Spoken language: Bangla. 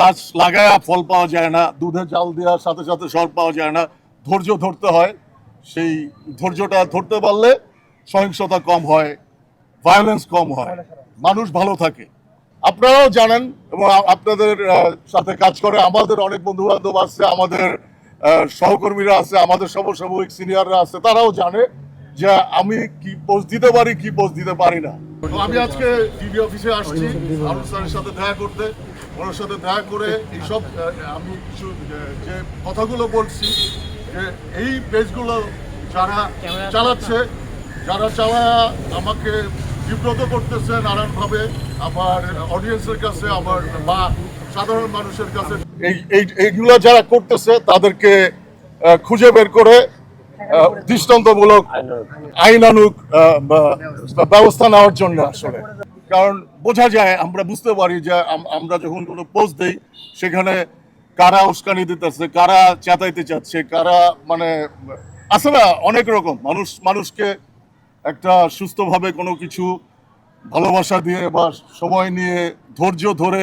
গাছ লাগায় ফল পাওয়া যায় না, দুধে জাল দেওয়ার সাথে সাথে ফল পাওয়া যায় না, ধৈর্য ধরতে হয়। সেই ধৈর্যটা ধরতে পারলে সহিংসতা কম হয় ভায়োলেন্স কম হয়, মানুষ ভালো থাকে। আপনারাও জানেন এবং আপনাদের সাথে কাজ করে আমাদের অনেক বন্ধু বান্ধব আছে, আমাদের সহকর্মীরা আছে, আমাদের সমসাময়িক সিনিয়ররা আছে, তারাও জানে যে আমি কি পোস্ট দিতে পারি, কি পোস্ট দিতে পারি না। আমি আজকে ডিবি অফিসে আসছি আরুন স্যারের সাথে দেখা করতে। ওনার সাথে দেখা করে এইসব আমি কিছু, যে কথাগুলো বলছি, যে এই পেজগুলো যারা চালাচ্ছে, যারা চালা আমাকে বিব্রত করতেছে নানানভাবে, আমার অডিয়েন্সের কাছে, আমার বা সাধারণ মানুষের কাছে। এই, এই- এইগুলো যারা করতেছে, তাদেরকে খুঁজে বের করে দৃষ্টান্তমূলক আইনানুক ব্যবস্থা নেওয়ার জন্য আসলে। কারণ বোঝা যায়, আমরা বুঝতে পারি যে আমরা যখন কোনো পোস্ট দিই, সেখানে কারা উস্কানি দিতেছে, কারা চেতাইতে চাচ্ছে, কারা মানে আছে না, অনেক রকম। মানুষ, মানুষকে একটা সুস্থভাবে কোনো কিছু ভালোবাসা দিয়ে বা সময় নিয়ে ধৈর্য ধরে